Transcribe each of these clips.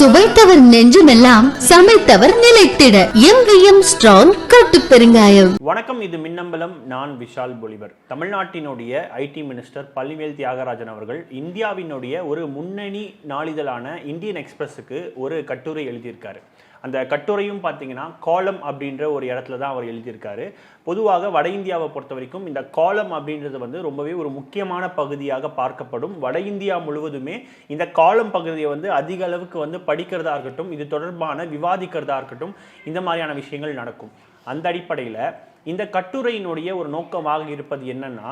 சுவைத்தவர் நெஞ்சுமெல்லாம் சமைத்தவர் நிலைத்திட. எங்கேயும் ஸ்ட்ராங் கட்டு பெருங்காயம். வணக்கம் இது மின்னம்பலம். நான் விஷால் பொலிவர். தமிழ்நாட்டினுடைய ஐடி மினிஸ்டர் பள்ளிவேல் தியாகராஜன் அவர்கள் இந்தியாவினுடைய ஒரு முன்னணி நாளிதழான இந்தியன் எக்ஸ்பிரஸுக்கு ஒரு கட்டுரை எழுதியிருக்காரு. அந்த கட்டுரையும் பார்த்தீங்கன்னா காலம் அப்படின்ற ஒரு இடத்துல தான் அவர் எழுதியிருக்காரு. பொதுவாக வட இந்தியாவை பொறுத்த வரைக்கும் இந்த காலம் அப்படின்றது வந்து ரொம்பவே ஒரு முக்கியமான பகுதியாக பார்க்கப்படும். வட இந்தியா முழுவதுமே இந்த காலம் பகுதியை வந்து அதிக அளவுக்கு வந்து படிக்கிறதா இருக்கட்டும் இது தொடர்பான விவாதிக்கிறதா இருக்கட்டும் இந்த மாதிரியான விஷயங்கள் நடக்கும். அந்த அடிப்படையில் இந்த கட்டுரையினுடைய ஒரு நோக்கமாக இருப்பது என்னன்னா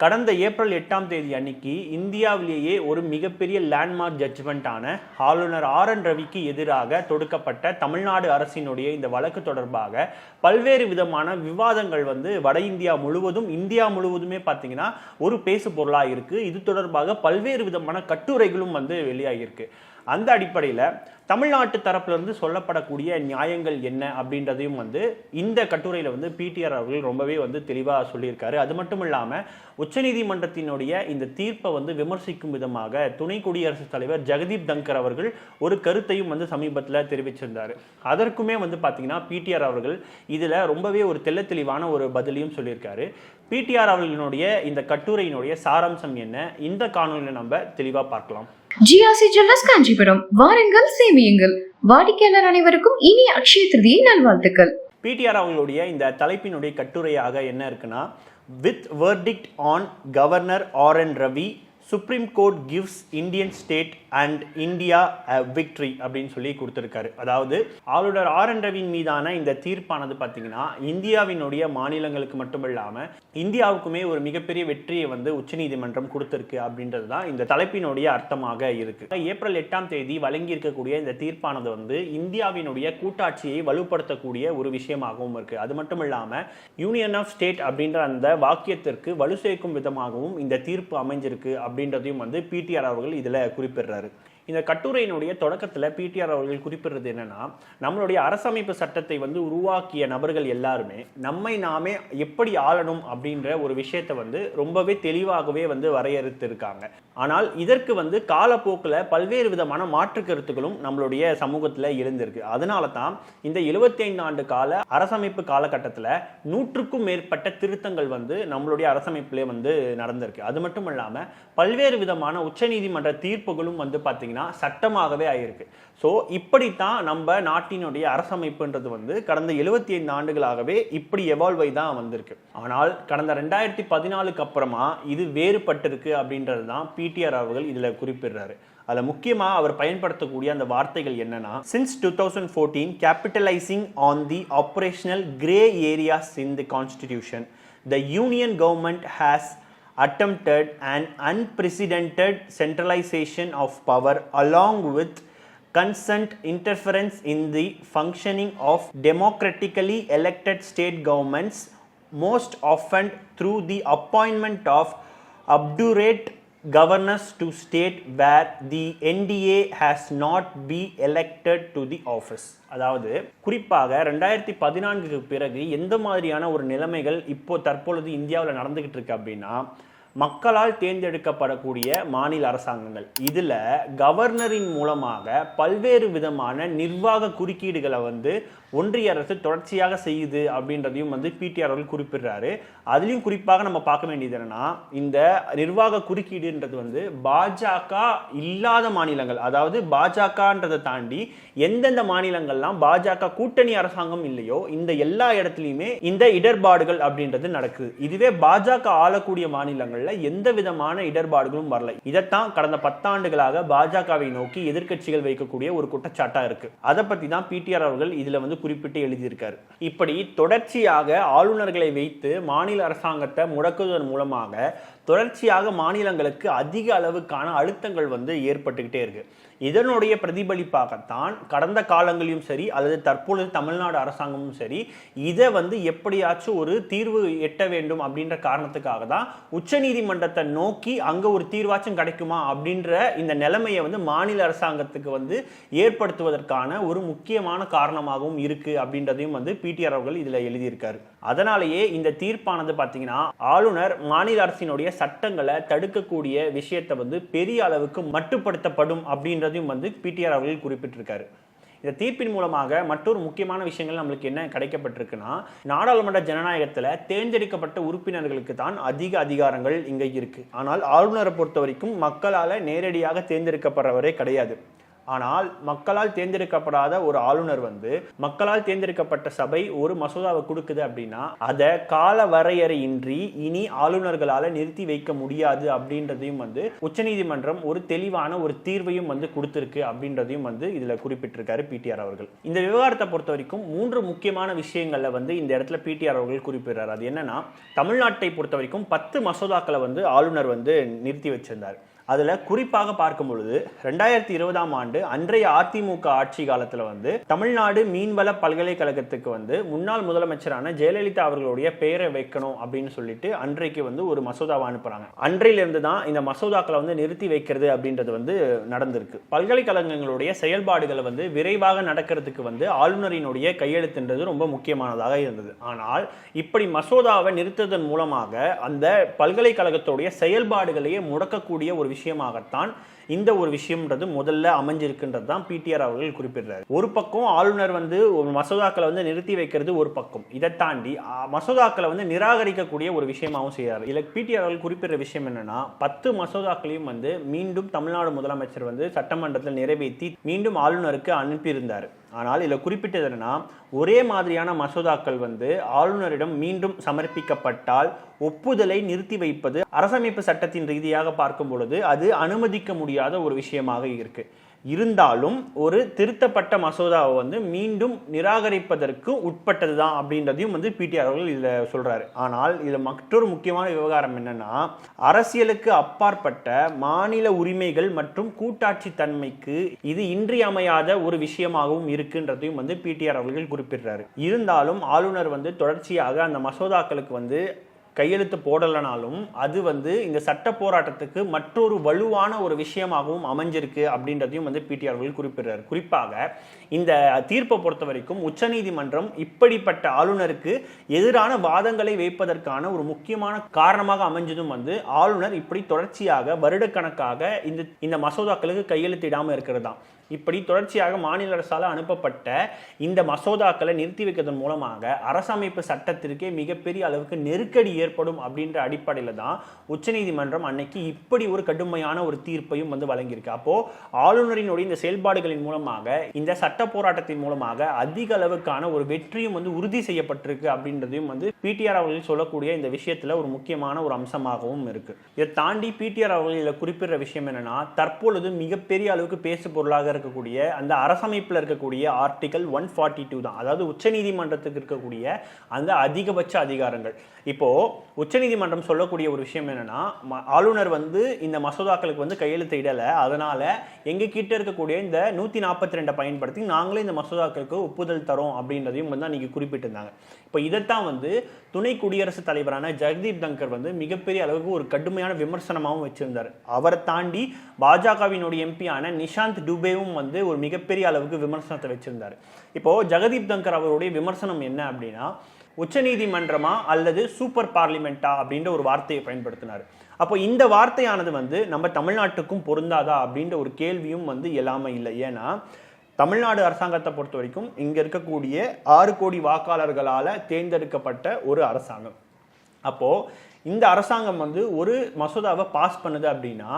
கடந்த ஏப்ரல் எட்டாம் தேதி அன்னைக்கு இந்தியாவிலேயே ஒரு மிகப்பெரிய லேண்ட்மார்க் ஜட்ஜ்மெண்ட்டான ஆளுநர் ஆர் என் ரவிக்கு எதிராக தொடுக்கப்பட்ட தமிழ்நாடு அரசினுடைய இந்த வழக்கு தொடர்பாக பல்வேறு விதமான விவாதங்கள் வந்து வட இந்தியா முழுவதும் இந்தியா முழுவதுமே பார்த்தீங்கன்னா ஒரு பேசு பொருளாக இருக்கு இது தொடர்பாக பல்வேறு விதமான கட்டுரைகளும் வந்து வெளியாகியிருக்கு. அந்த அடிப்படையில் தமிழ்நாட்டு தரப்பிலிருந்து சொல்லப்படக்கூடிய நியாயங்கள் என்ன அப்படின்றதையும் வந்து இந்த கட்டுரையில் வந்து பிடிஆர் அவர்கள் ரொம்பவே வந்து தெளிவாக சொல்லியிருக்காரு. அது மட்டும் இல்லாமல் உச்சநீதிமன்றத்தினுடைய இந்த தீர்ப்பை வந்து விமர்சிக்கும் விதமாக துணை குடியரசுத் தலைவர் ஜெகதீப் தங்கர் அவர்கள் ஒரு கருத்தையும் வந்து சமீபத்தில் தெரிவிச்சிருந்தார். அதற்குமே வந்து பார்த்தீங்கன்னா பிடிஆர் அவர்கள் இதில் ரொம்பவே ஒரு தெல்ல தெளிவான ஒரு பதிலையும் சொல்லியிருக்காரு. பிடிஆர் அவர்களினுடைய இந்த கட்டுரையினுடைய சாராம்சம் என்ன? இந்த காணொலியில் நம்ம தெளிவாக பார்க்கலாம். GRC jewellers Kanchipuram. வாருங்கள் சேமியுங்கள். வாடிக்கையாளர் அனைவருக்கும் இனிய அக்ஷய திருதியை நல்வாழ்த்துக்கள். பிடிஆர் அவங்களுடைய இந்த தலைப்பினுடைய கட்டுரையாக என்ன இருக்குன்னா with verdict on governor R N Ravi supreme court gives Indian state and India victory அப்படின்னு சொல்லி கொடுத்துருக்காரு. அதாவது ஆளுநர் ஆர் என் ரவியின் மீதான இந்த தீர்ப்பானது பார்த்தீங்கன்னா இந்தியாவினுடைய மாநிலங்களுக்கு மட்டும் இல்லாமல் இந்தியாவுக்குமே ஒரு மிகப்பெரிய வெற்றியை வந்து உச்சநீதிமன்றம் கொடுத்துருக்கு அப்படின்றது தான் இந்த தலைப்பினுடைய அர்த்தமாக இருக்கு. ஏப்ரல் எட்டாம் தேதி வழங்கி இருக்கக்கூடிய இந்த தீர்ப்பானது வந்து இந்தியாவினுடைய கூட்டாட்சியை வலுப்படுத்தக்கூடிய ஒரு விஷயமாகவும் இருக்கு. அது மட்டும் இல்லாமல் யூனியன் ஆஃப் ஸ்டேட் அப்படின்ற அந்த வாக்கியத்திற்கு வலு சேர்க்கும் விதமாகவும் இந்த தீர்ப்பு அமைஞ்சிருக்கு அப்படின்றதையும் வந்து பிடிஆர் அவர்கள் இதில் குறிப்பிடுறாரு. kadar இந்த கட்டுரையினுடைய தொடக்கத்தில் பிடிஆர் அவர்கள் குறிப்பிடுறது என்னன்னா நம்மளுடைய அரசமைப்பு சட்டத்தை வந்து உருவாக்கிய நபர்கள் எல்லாருமே நம்மை நாமே எப்படி ஆளணும் அப்படின்ற ஒரு விஷயத்தை வந்து ரொம்பவே தெளிவாகவே வந்து வரையறுத்திருக்காங்க. ஆனால் இதற்கு வந்து காலப்போக்கில் பல்வேறு விதமான மாற்று கருத்துக்களும் நம்மளுடைய சமூகத்தில் இருந்திருக்கு. அதனால தான் இந்த 75 ஆண்டு கால அரசமைப்பு காலகட்டத்தில் நூற்றுக்கும் மேற்பட்ட திருத்தங்கள் வந்து நம்மளுடைய அரசமைப்பிலே வந்து நடந்திருக்கு. அது மட்டும் இல்லாமல் பல்வேறு விதமான உச்சநீதிமன்ற தீர்ப்புகளும் வந்து பார்த்தீங்கன்னா சட்டமாகவே ஆயிருக்கு. ஸோ இப்படித்தான் நம்ம நாட்டினுடைய அரசமைப்புன்றது வந்து கடந்த 75 ஆண்டுகளாகவே இப்படி எவால்வ் ஆகி தான் வந்திருக்கு. ஆனால் கடந்த ரெண்டாயிரத்தி பதினாலுக்கு அப்புறமா இது வேறுபட்டிருக்கு அப்படின்றது தான் பிடிஆர் அவர்கள் இதில் குறிப்பிடுறாரு. அதில் முக்கியமாக அவர் பயன்படுத்தக்கூடிய அந்த வார்த்தைகள் என்னன்னா since two thousand fourteen capitalising on the operational grey areas in the constitution the union government has attempted an unprecedented centralization of power along with consent interference in the functioning of democratically elected state governments most often through the appointment of obdurate governors to state where the NDA has not be elected to the office அதாவது குறிப்பாக ரெண்டாயிரத்தி பதினான்குக்கு பிறகு எந்த மாதிரியான ஒரு நிலைமைகள் இப்போ தற்பொழுது இந்தியாவில் நடந்துகிட்டு இருக்கு அப்படின்னா மக்களால் தேர்ந்தெடுக்கப்படக்கூடிய மாநில அரசாங்கங்கள். இதில் கவர்னரின் மூலமாக பல்வேறு விதமான நிர்வாக குறுக்கீடுகளை வந்து ஒன்றிய அரசு தொடர்ச்சியாக செய்யுது அப்படின்றதையும் வந்து பிடிஆர் அவர்கள் குறிப்பிடுறாரு. அதுலேயும் குறிப்பாக நம்ம பார்க்க வேண்டியது என்னன்னா இந்த நிர்வாக குறுக்கீடுன்றது வந்து பாஜக இல்லாத மாநிலங்கள் அதாவது பாஜகன்றதை தாண்டி எந்தெந்த மாநிலங்கள்லாம் பாஜக கூட்டணி அரசாங்கம் இல்லையோ இந்த எல்லா இடத்துலையுமே இந்த இடர்பாடுகள் அப்படின்றது நடக்குது. இதுவே பாஜக ஆளக்கூடிய தேர்தலில் எந்த விதமான இடர்பாடுகளும் வரல. இதைத்தான் கடந்த பத்தாண்டுகளாக பாஜகவை நோக்கி எதிர்க்கட்சிகள் வைக்கக்கூடிய ஒரு குற்றச்சாட்டா இருக்கு. அதை பத்தி தான் பிடிஆர் அவர்கள் இதுல வந்து குறிப்பிட்டு எழுதியிருக்காரு. இப்படி தொடர்ச்சியாக ஆளுநர்களை வைத்து மாநில அரசாங்கத்தை முடக்குவதன் மூலமாக தொடர்ச்சியாக மாநிலங்களுக்கு அதிக அளவுக்கான அழுத்தங்கள் வந்து ஏற்பட்டுக்கிட்டே இருக்கு. இதனுடைய பிரதிபலிப்பாகத்தான் கடந்த காலங்களிலும் சரி அல்லது தற்பொழுது தமிழ்நாடு அரசாங்கமும் சரி இதை வந்து எப்படியாச்சும் ஒரு தீர்வு எட்ட வேண்டும் அப்படின்ற காரணத்துக்காக தான் உச்சநீதிமன்றத்தை நோக்கி அங்கே ஒரு தீர்வாச்சும் கிடைக்குமா அப்படின்ற இந்த நிலைமையை வந்து மாநில அரசாங்கத்துக்கு வந்து ஏற்படுத்துவதற்கான ஒரு முக்கியமான காரணமாகவும் இருக்குது அப்படின்றதையும் வந்து பிடிஆர் அவர்கள் இதில் எழுதியிருக்காரு. அதனாலேயே இந்த தீர்ப்பானது பார்த்தீங்கன்னா ஆளுநர் மாநில அரசினுடைய சட்டங்களை தடுக்கக்கூடிய விஷயத்தை வந்து பெரிய அளவுக்கு மட்டுப்படுத்தப்படும் அப்படின்றதையும் வந்து பிடிஆர் அவர்கள் குறிப்பிட்டிருக்காரு. இந்த தீர்ப்பின் மூலமாக மற்றொரு முக்கியமான விஷயங்கள் நம்மளுக்கு என்ன கிடைக்கப்பட்டிருக்குன்னா நாடாளுமன்ற ஜனநாயகத்தில் தேர்ந்தெடுக்கப்பட்ட உறுப்பினர்களுக்கு தான் அதிக அதிகாரங்கள் இங்கே இருக்கு. ஆனால் ஆளுநரை பொறுத்த வரைக்கும் மக்களால் நேரடியாக தேர்ந்தெடுக்கப்படுறவரே கிடையாது. ஆனால் மக்களால் தேர்ந்தெடுக்கப்படாத ஒரு ஆளுநர் வந்து மக்களால் தேர்ந்தெடுக்கப்பட்ட சபை ஒரு மசோதாவை கொடுக்குது அப்படின்னா அதை கால வரையறையின்றி இனி ஆளுநர்களால் நிறுத்தி வைக்க முடியாது அப்படின்றதையும் வந்து உச்சநீதிமன்றம் ஒரு தெளிவான ஒரு தீர்வையும் வந்து கொடுத்துருக்கு அப்படின்றதையும் வந்து இதில் குறிப்பிட்டிருக்காரு பிடிஆர் அவர்கள். இந்த விவகாரத்தை பொறுத்த வரைக்கும் மூன்று முக்கியமான விஷயங்களில் வந்து இந்த இடத்துல பிடிஆர் அவர்கள் குறிப்பிடுறாரு. அது என்னன்னா தமிழ்நாட்டை பொறுத்த வரைக்கும் பத்து மசோதாக்களை வந்து ஆளுநர் வந்து நிறுத்தி வச்சிருந்தார். அதில் குறிப்பாக பார்க்கும் பொழுது ரெண்டாயிரத்தி இருபதாம் ஆண்டு அன்றைய அதிமுக ஆட்சி காலத்தில் வந்து தமிழ்நாடு மீன்வள பல்கலைக்கழகத்துக்கு வந்து முன்னாள் முதலமைச்சரான ஜெயலலிதா அவர்களுடைய பெயரை வைக்கணும் அப்படின்னு சொல்லிட்டு அன்றைக்கு வந்து ஒரு மசோதாவை அனுப்புறாங்க. அன்றையிலிருந்து தான் இந்த மசோதாக்களை வந்து நிறுத்தி வைக்கிறது அப்படின்றது வந்து நடந்திருக்கு. பல்கலைக்கழகங்களுடைய செயல்பாடுகளை வந்து விரைவாக நடக்கிறதுக்கு வந்து ஆளுநரினுடைய கையெழுத்துன்றது ரொம்ப முக்கியமானதாக இருந்தது. ஆனால் இப்படி மசோதாவை நிறுத்ததன் மூலமாக அந்த பல்கலைக்கழகத்துடைய செயல்பாடுகளையே முடக்கக்கூடிய ஒரு விஷயமாகத்தான் இந்த ஒரு விஷயம்ன்றது முதல்ல அமைஞ்சிருக்குன்றது தான் பிடிஆர் அவர்கள் குறிப்பிடுறாரு. ஒரு பக்கம் ஆளுநர் வந்து ஒரு மசோதாக்களை வந்து நிறுத்தி வைக்கிறது ஒரு பக்கம். இதை தாண்டி மசோதாக்களை வந்து நிராகரிக்கக்கூடிய ஒரு விஷயமாகவும் செய்கிறார். இதில் பிடிஆர் அவர்கள் குறிப்பிடுற விஷயம் என்னன்னா பத்து மசோதாக்களையும் வந்து மீண்டும் தமிழ்நாடு முதலமைச்சர் வந்து சட்டமன்றத்தில் நிறைவேற்றி மீண்டும் ஆளுநருக்கு அனுப்பியிருந்தார். ஆனால் இதில் குறிப்பிட்டது என்னென்னா ஒரே மாதிரியான மசோதாக்கள் வந்து ஆளுநரிடம் மீண்டும் சமர்ப்பிக்கப்பட்டால் ஒப்புதலை நிறுத்தி வைப்பது அரசமைப்பு சட்டத்தின் ரீதியாக பார்க்கும் பொழுது அது அனுமதிக்க முடியாத ஒரு விஷயமாக இருக்கு. இருந்தாலும் ஒரு திருத்தப்பட்ட மசோதாவை வந்து மீண்டும் நிராகரிப்பதற்கு உட்பட்டது தான் அப்படின்றதையும் வந்து பிடிஆர் அவர்கள் இதில் சொல்கிறாரு ஆனால் இதில் மற்றொரு முக்கியமான விவகாரம் என்னன்னா அரசியலுக்கு அப்பாற்பட்ட மாநில உரிமைகள் மற்றும் கூட்டாட்சி தன்மைக்கு இது இன்றியமையாத ஒரு விஷயமாகவும் இருக்குன்றதையும் வந்து பிடிஆர் அவர்கள் குறிப்பிடுறாரு. இருந்தாலும் ஆளுநர் வந்து தொடர்ச்சியாக அந்த மசோதாக்களுக்கு வந்து கையெழுத்து போடலைனாலும் அது வந்து இந்த சட்ட போராட்டத்துக்கு மற்றொரு வலுவான ஒரு விஷயமாகவும் அமைஞ்சிருக்கு அப்படின்றதையும் வந்து பிடிஆர் குறிப்பிடுறார். குறிப்பாக இந்த தீர்ப்பை பொறுத்த வரைக்கும் உச்சநீதிமன்றம் இப்படிப்பட்ட ஆளுநருக்கு எதிரான வாதங்களை வைப்பதற்கான ஒரு முக்கியமான காரணமாக அமைஞ்சதும் வந்து ஆளுநர் இப்படி தொடர்ச்சியாக வருடக்கணக்காக இந்த இந்த மசோதாக்களுக்கு கையெழுத்திடாமல் இருக்கிறது? தான் இப்படி தொடர்ச்சியாக மாநில அரசால் அனுப்பப்பட்ட இந்த மசோதாக்களை நிறுத்தி வைக்கிறதன் மூலமாக அரசமைப்பு சட்டத்திற்கே மிகப்பெரிய அளவுக்கு நெருக்கடி ஏற்படும் அப்படின்ற அடிப்படையில் தான் உச்சநீதிமன்றம் அன்னைக்கு இப்படி ஒரு கடுமையான ஒரு தீர்ப்பையும் வந்து வழங்கியிருக்கு. அப்போ ஆளுநரினுடைய இந்த செயல்பாடுகளின் மூலமாக இந்த சட்ட போராட்டத்தின் மூலமாக அதிக அளவுக்கான ஒரு வெற்றியும் வந்து உறுதி செய்யப்பட்டிருக்கு அப்படின்றதையும் வந்து பிடிஆர் அவர்கள் சொல்லக்கூடிய இந்த விஷயத்துல ஒரு முக்கியமான ஒரு அம்சமாகவும் இருக்கு. இதை தாண்டி பிடிஆர் அவர்கள் இதில் குறிப்பிடுற விஷயம் என்னன்னா தற்பொழுது மிகப்பெரிய அளவுக்கு பேசு பொருளாக இருக்கக்கூடிய அந்த அரசமைப்பில் இருக்கக்கூடிய ஆர்டிகல் ஒன் ஃபார்ட்டி டூ தான். அதாவது உச்சநீதிமன்றத்துக்கு இருக்கக்கூடிய அந்த அதிகபட்ச அதிகாரங்கள். இப்போ உச்சநீதிமன்றம் சொல்லக்கூடிய ஒரு விஷயம் என்னன்னா ஆளுநர் வந்து இந்த மசோதாக்களுக்கு வந்து கையெழுத்து இடலை. அதனால் எங்ககிட்ட இருக்கக்கூடிய இந்த நூற்றி நாற்பத்தி ரெண்டை பயன்படுத்தி நாங்களே இந்த மசோதாக்களுக்கு ஒப்புதல் தரோம் அப்படின்றதையும் வந்து அன்றைக்கி குறிப்பிட்டிருந்தாங்க. இப்போ இதைத்தான் வந்து துணை குடியரசுத் தலைவரான ஜெகதீப் தங்கர் வந்து மிகப்பெரிய அளவுக்கு ஒரு கடுமையான விமர்சனமாகவும் வச்சிருந்தார். அவரை தாண்டி பாஜகவினுடைய எம்பியான நிஷாந்த் டுபேவும் வந்து ஒரு மிகப்பெரிய அளவுக்கு விமர்சனத்தை வச்சிருந்தார். இப்போ ஜெகதீப் தங்கர் அவருடைய விமர்சனம் என்ன அப்படின்னா உச்சநீதிமன்றமா அல்லது சூப்பர் பார்லிமெண்டா அப்படின்ற ஒரு வார்த்தையை பயன்படுத்தினார். அப்போ இந்த வார்த்தையானது வந்து நம்ம தமிழ்நாட்டுக்கும் பொருந்தாதா அப்படின்ற ஒரு கேள்வியும் வந்து எல்லாமே இல்லை. ஏன்னா தமிழ்நாடு அரசாங்கத்தை பொறுத்த வரைக்கும் இங்கே இருக்கக்கூடிய ஆறு கோடி வாக்காளர்களால் தேர்ந்தெடுக்கப்பட்ட ஒரு அரசாங்கம். அப்போது இந்த அரசாங்கம் வந்து ஒரு மசோதாவை பாஸ் பண்ணுது அப்படின்னா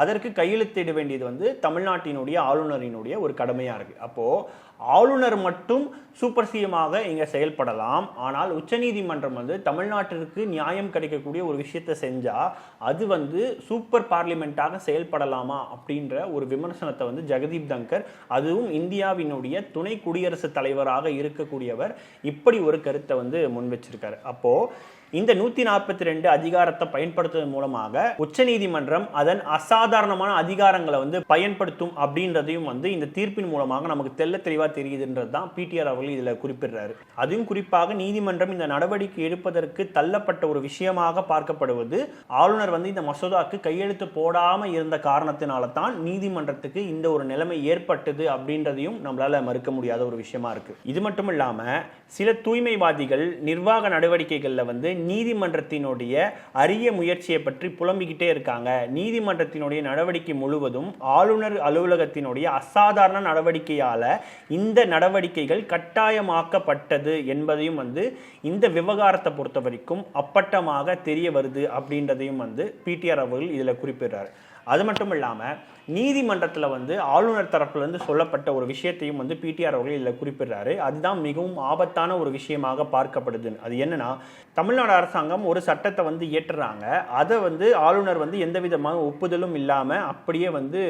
அதற்கு கையெழுத்திட வேண்டியது வந்து தமிழ்நாட்டினுடைய ஆளுநரினுடைய ஒரு கடமையாக இருக்குது அப்போது ஆளுநர் மட்டும் சூப்பர் சிஎமாக இங்கே செயல்படலாம். ஆனால் உச்சநீதிமன்றம் வந்து தமிழ்நாட்டிற்கு நியாயம் கிடைக்கக்கூடிய ஒரு விஷயத்தை செஞ்சால் அது வந்து சூப்பர் பார்லிமெண்ட்டாக செயல்படலாமா அப்படின்ற ஒரு விமர்சனத்தை வந்து ஜெகதீப் தங்கர் அதுவும் இந்தியாவினுடைய துணை குடியரசுத் தலைவராக இருக்கக்கூடியவர் இப்படி ஒரு கருத்தை வந்து முன் வச்சிருக்காரு அப்போது இந்த நூற்றி நாற்பத்தி ரெண்டு அதிகாரத்தை பயன்படுத்துவதன் மூலமாக உச்சநீதிமன்றம் அதன் அசாதாரணமான அதிகாரங்களை வந்து பயன்படுத்தும் அப்படின்றதையும் வந்து இந்த தீர்ப்பின் மூலமாக நமக்கு தெள்ள தெளிவாக தெரியுதுன்றது தான் பிடிஆர் அவர்கள் இதில் குறிப்பிடுறாரு. அதுவும் குறிப்பாக நீதிமன்றம் இந்த நடவடிக்கை எடுப்பதற்கு தள்ளப்பட்ட ஒரு விஷயமாக பார்க்கப்படுவது ஆளுநர் வந்து இந்த மசோதாக்கு கையெழுத்து போடாமல் இருந்த காரணத்தினால தான் நீதிமன்றத்துக்கு இந்த ஒரு நிலைமை ஏற்பட்டது அப்படின்றதையும் நம்மளால் மறுக்க முடியாத ஒரு விஷயமா இருக்கு. இது மட்டும் இல்லாமல் சில தூய்மைவாதிகள் நிர்வாக நடவடிக்கைகளில் வந்து நீதிமன்றத்தினுடைய அரிய முயற்சியை பற்றி புலம்பிக்கிட்டே இருக்காங்க. நீதிமன்றத்தினுடைய நடவடிக்கை முழுவதும் ஆளுநர் அலுவலகத்தினுடைய அசாதாரண நடவடிக்கையால இந்த நடவடிக்கைகள் கட்டாயமாக்கப்பட்டது என்பதையும் வந்து இந்த விவகாரத்தை பொறுத்த வரைக்கும் அப்பட்டமாக தெரிய வருது அப்படின்றதையும் வந்து பிடிஆர் அவர்கள் இதுல குறிப்பிடுறார். அது மட்டும் இல்லாமல் நீதிமன்றத்தில் வந்து ஆளுநர் தரப்புலேருந்து சொல்லப்பட்ட ஒரு விஷயத்தையும் வந்து பிடிஆர் அவர்கள் இதில் குறிப்பிடுறாரு. அதுதான் மிகவும் ஆபத்தான ஒரு விஷயமாக பார்க்கப்படுது. அது என்னன்னா தமிழ்நாடு அரசாங்கம் ஒரு சட்டத்தை வந்து இயற்றுறாங்க. அதை வந்து ஆளுநர் வந்து எந்த விதமான ஒப்புதலும் இல்லாமல் அப்படியே வந்து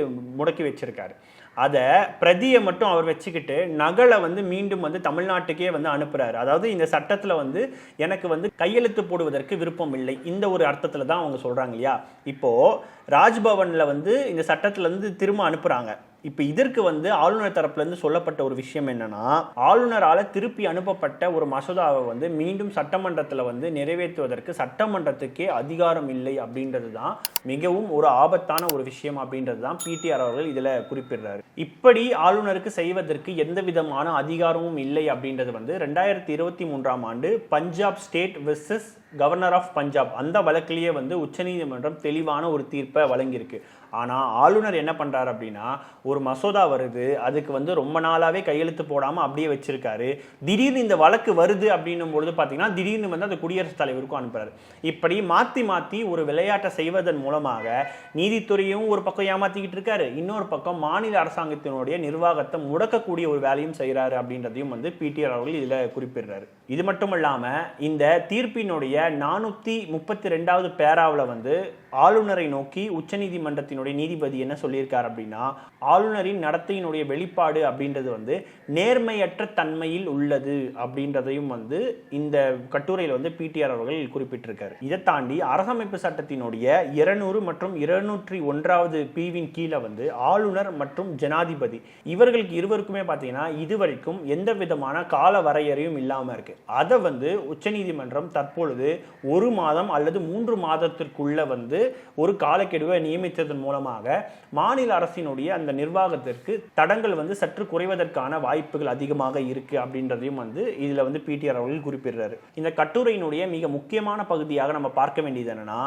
முடக்கி வச்சிருக்காரு. அதை பிரதியை மட்டும் அவர் வச்சுக்கிட்டு நகலை வந்து மீண்டும் வந்து தமிழ்நாட்டுக்கே வந்து அனுப்புறாரு. அதாவது இந்த சட்டத்தில் வந்து எனக்கு வந்து கையெழுத்து போடுவதற்கு விருப்பம் இல்லை. இந்த ஒரு அர்த்தத்தில் தான் அவங்க சொல்கிறாங்க இல்லையா? இப்போது ராஜ்பவனில் வந்து இந்த சட்டத்திலேருந்து திரும்ப அனுப்புகிறாங்க இப்போ இதற்கு வந்து ஆளுநர் தரப்புல இருந்து சொல்லப்பட்ட ஒரு விஷயம் என்னன்னா ஆளுநரால திருப்பி அனுப்பப்பட்ட ஒரு மசோதாவை வந்து மீண்டும் சட்டமன்றத்துல வந்து நிறைவேற்றுவதற்கு சட்டமன்றத்துக்கே அதிகாரம் இல்லை அப்படின்றது தான் மிகவும் ஒரு ஆபத்தான ஒரு விஷயம் அப்படின்றது தான் பிடிஆர் அவர்கள் இதுல குறிப்பிடுறாரு. இப்படி ஆளுநருக்கு செய்வதற்கு எந்த விதமான அதிகாரமும் இல்லை அப்படின்றது வந்து ரெண்டாயிரத்தி இருபத்தி மூன்றாம் ஆண்டு Punjab state versus governor of Punjab அந்த வழக்கிலேயே வந்து உச்சநீதிமன்றம் தெளிவான ஒரு தீர்ப்பை வழங்கியிருக்கு. ஆனால் ஆளுநர் என்ன பண்ணுறாரு அப்படின்னா ஒரு மசோதா வருது அதுக்கு வந்து ரொம்ப நாளாகவே கையெழுத்து போடாமல் அப்படியே வச்சிருக்காரு. திடீர்னு இந்த வழக்கு வருது அப்படின்னும் பொழுது பார்த்தீங்கன்னா திடீர்னு வந்து அந்த குடியரசுத் தலைவருக்கும் அனுப்புறாரு. இப்படி மாற்றி மாற்றி ஒரு விளையாட்டை செய்வதன் மூலமாக நீதித்துறையும் ஒரு பக்கம் ஏமாற்றிக்கிட்டு இருக்காரு. இன்னொரு பக்கம் மாநில அரசாங்கத்தினுடைய நிர்வாகத்தை முடக்கக்கூடிய ஒரு வேலையும் செய்கிறாரு அப்படின்றதையும் வந்து பிடிஆர் அவர்கள் இதில் குறிப்பிடுறாரு. இது மட்டும் இல்லாமல் இந்த தீர்ப்பினுடைய நானூத்தி முப்பத்தி ரெண்டாவது பேராவில் வந்து ஆளுநரை நோக்கி உச்சநீதிமன்றத்தினுடைய நீதிபதி என்ன சொல்லியிருக்கார் அப்படின்னா ஆளுநரின் நடத்தையினுடைய வெளிப்பாடு அப்படின்றது வந்து நேர்மையற்ற தன்மையில் உள்ளது அப்படின்றதையும் வந்து இந்த கட்டுரையில் வந்து பிடிஆர் அவர்கள் குறிப்பிட்டிருக்காரு. இதை தாண்டி அரசமைப்பு சட்டத்தினுடைய இருநூறு மற்றும் இருநூற்றி ஒன்றாவது பிரிவின் கீழே வந்து ஆளுநர் மற்றும் ஜனாதிபதி இவர்களுக்கு இருவருக்குமே பார்த்தீங்கன்னா இதுவரைக்கும் எந்த விதமான கால வரையறையும் இல்லாமல் இருக்கு. அதை வந்து உச்சநீதிமன்றம் தற்பொழுது ஒரு மாதம் அல்லது மூன்று மாதத்திற்குள்ள வந்து ஒரு காலக்கெடுவை நியமித்ததன் மூலமாக மாநில அரசினுடைய அந்த நிர்வாகத்திற்கு தடங்கள் வந்து சற்று குறைவதற்கான வாய்ப்புகள் அதிகமாக இருக்கு அப்படின்றதையும் வந்து இதுல வந்து பிடிஆர் அவர்கள் குறிப்பிடுறாரு. இந்த கட்டுரையினுடைய மிக முக்கியமான பகுதியாக நம்ம பார்க்க வேண்டியது என்னன்னா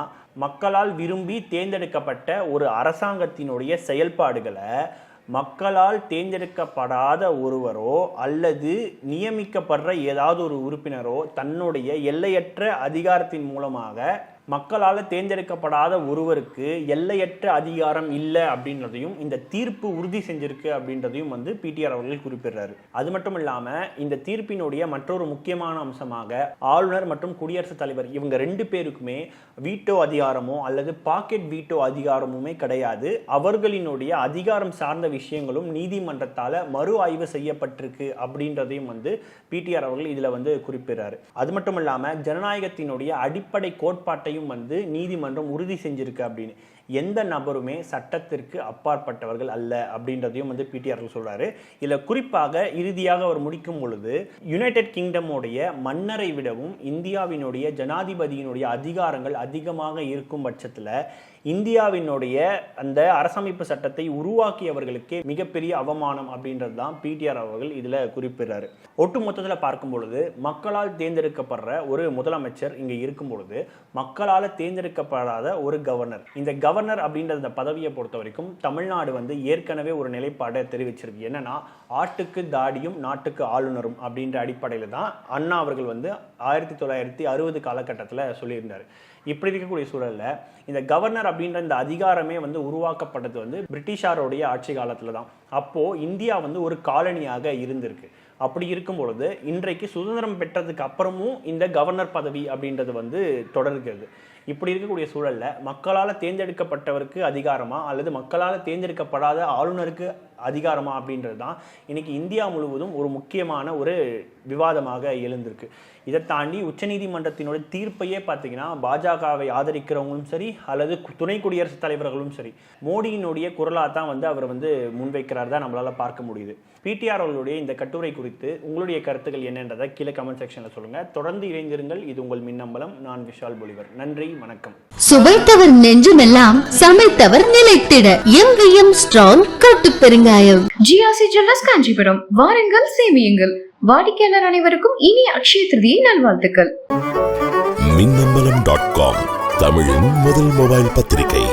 மக்களால் விரும்பி தேர்ந்தெடுக்கப்பட்ட ஒரு அரசாங்கத்தினுடைய செயல்பாடுகளை மக்களால் தேர்ந்தெடுக்கப்படாத ஒருவரோ அல்லது நியமிக்கப்படுற ஏதாவது ஒரு உறுப்பினரோ தன்னுடைய எல்லையற்ற அதிகாரத்தின் மூலமாக மக்களால் தேர்ந்தெடுக்கப்படாத ஒருவருக்கு எல்லையற்ற அதிகாரம் இல்லை அப்படின்றதையும் இந்த தீர்ப்பு உறுதி செஞ்சிருக்கு அப்படின்றதையும் வந்து பிடிஆர் அவர்கள் குறிப்பிடுறாரு. அது மட்டும் இல்லாமல் இந்த தீர்ப்பினுடைய மற்றொரு முக்கியமான அம்சமாக ஆளுநர் மற்றும் குடியரசுத் தலைவர் இவங்க ரெண்டு பேருக்குமே வீட்டோ அதிகாரமோ அல்லது பாக்கெட் வீட்டோ அதிகாரமுமே கிடையாது. அவர்களினுடைய அதிகாரம் சார்ந்த விஷயங்களும் நீதிமன்றத்தால் மறு ஆய்வு செய்யப்பட்டிருக்கு அப்படின்றதையும் வந்து பிடிஆர் அவர்கள் இதில் வந்து குறிப்பிடுறாரு. அது மட்டும் இல்லாமல் ஜனநாயகத்தினுடைய அடிப்படை கோட்பாட்டையும் வந்து நீதிமன்றம் உறுதி செஞ்சிருக்கு அப்படின்னு. எந்த நபருமே சட்டத்திற்கு அப்பாற்பட்டவர்கள் அல்ல அப்படின்றதையும் வந்து பிடிஆர் சொல்றாரு. இதுல குறிப்பாக இறுதியாக அவர் முடிக்கும் பொழுது யுனைடெட் கிங்டமுடைய மன்னரை விடவும் இந்தியாவினுடைய ஜனாதிபதியினுடைய அதிகாரங்கள் அதிகமாக இருக்கும் பட்சத்துல இந்தியாவினுடைய அந்த அரசமைப்பு சட்டத்தை உருவாக்கியவர்களுக்கே மிகப்பெரிய அவமானம் அப்படின்றது தான் பிடிஆர் அவர்கள் இதில் குறிப்பிடுறாரு. ஒட்டு மொத்தத்தில் பார்க்கும் பொழுது மக்களால் தேர்ந்தெடுக்கப்படுற ஒரு முதலமைச்சர் இங்கே இருக்கும் பொழுது மக்களால் தேர்ந்தெடுக்கப்படாத ஒரு கவர்னர். இந்த கவர்னர் அப்படின்ற அந்த பதவியை பொறுத்த வரைக்கும் தமிழ்நாடு வந்து ஏற்கனவே ஒரு நிலைப்பாடை தெரிவிச்சிருக்கு. என்னன்னா ஆட்டுக்கு தாடியும் நாட்டுக்கு ஆளுநரும் அப்படின்ற அடிப்படையில் தான் அண்ணா அவர்கள் வந்து ஆயிரத்தி தொள்ளாயிரத்தி அறுபது காலகட்டத்தில் சொல்லியிருந்தார். இப்படி இருக்கக்கூடிய சூழல்ல இந்த கவர்னர் அப்படின்ற இந்த அதிகாரமே வந்து உருவாக்கப்பட்டது வந்து பிரிட்டிஷாரோடைய ஆட்சி காலத்தில் தான். அப்போது இந்தியா வந்து ஒரு காலனியாக இருந்திருக்கு. அப்படி இருக்கும் பொழுது இன்றைக்கு சுதந்திரம் பெற்றதுக்கு அப்புறமும் இந்த கவர்னர் பதவி அப்படின்றது வந்து தொடர்கிறது. இப்படி இருக்கக்கூடிய சூழல்ல மக்களால் தேர்ந்தெடுக்கப்பட்டவருக்கு அதிகாரமா அல்லது மக்களால் தேர்ந்தெடுக்கப்படாத ஆளுநருக்கு அதிகாரமா அப்படின்றது தான் இன்னைக்கு இந்தியா முழுவதும் ஒரு முக்கியமான ஒரு விவாதமாக எழுந்திருக்கு. இதை தாண்டி உச்சநீதிமன்றத்தினுடைய தீர்ப்பையே பார்த்தீங்கன்னா பாஜகவை ஆதரிக்கிறவங்களும் சரி அல்லது துணை குடியரசுத் தலைவர்களும் சரி மோடியினுடைய குரலாக தான் வந்து அவர் வந்து முன்வைக்கிறார் தான் நம்மளால பார்க்க முடியுது. பிடிஆர் அவர்களுடைய இந்த கட்டுரை குறித்து உங்களுடைய கருத்துக்கள் என்னன்றதை கீழே கமெண்ட் செக்ஷனில் சொல்லுங்க. தொடர்ந்து இணைந்திருங்கள். இது உங்கள் மின்னம்பலம். நான் விஷால் பொலிவர். நன்றி. வணக்கம். சுவைத்தவர் நெஞ்சுமெல்லாம் சமைத்தவர் நிலைத்திட. எங்கேயும் ஸ்ட்ராங் கட்டு பெருங்காயம் ஜிஆர்சி ஜுவல்லர்ஸ் காஞ்சிபுரம். வாருங்கள் சேமியுங்கள். வாடிக்கையாளர் அனைவருக்கும் இனிய அக்ஷய திருதியை நல்வாழ்த்துக்கள். மின்னம்பலம் டாட் காம் தமிழின் முதல் மொபைல் பத்திரிகை.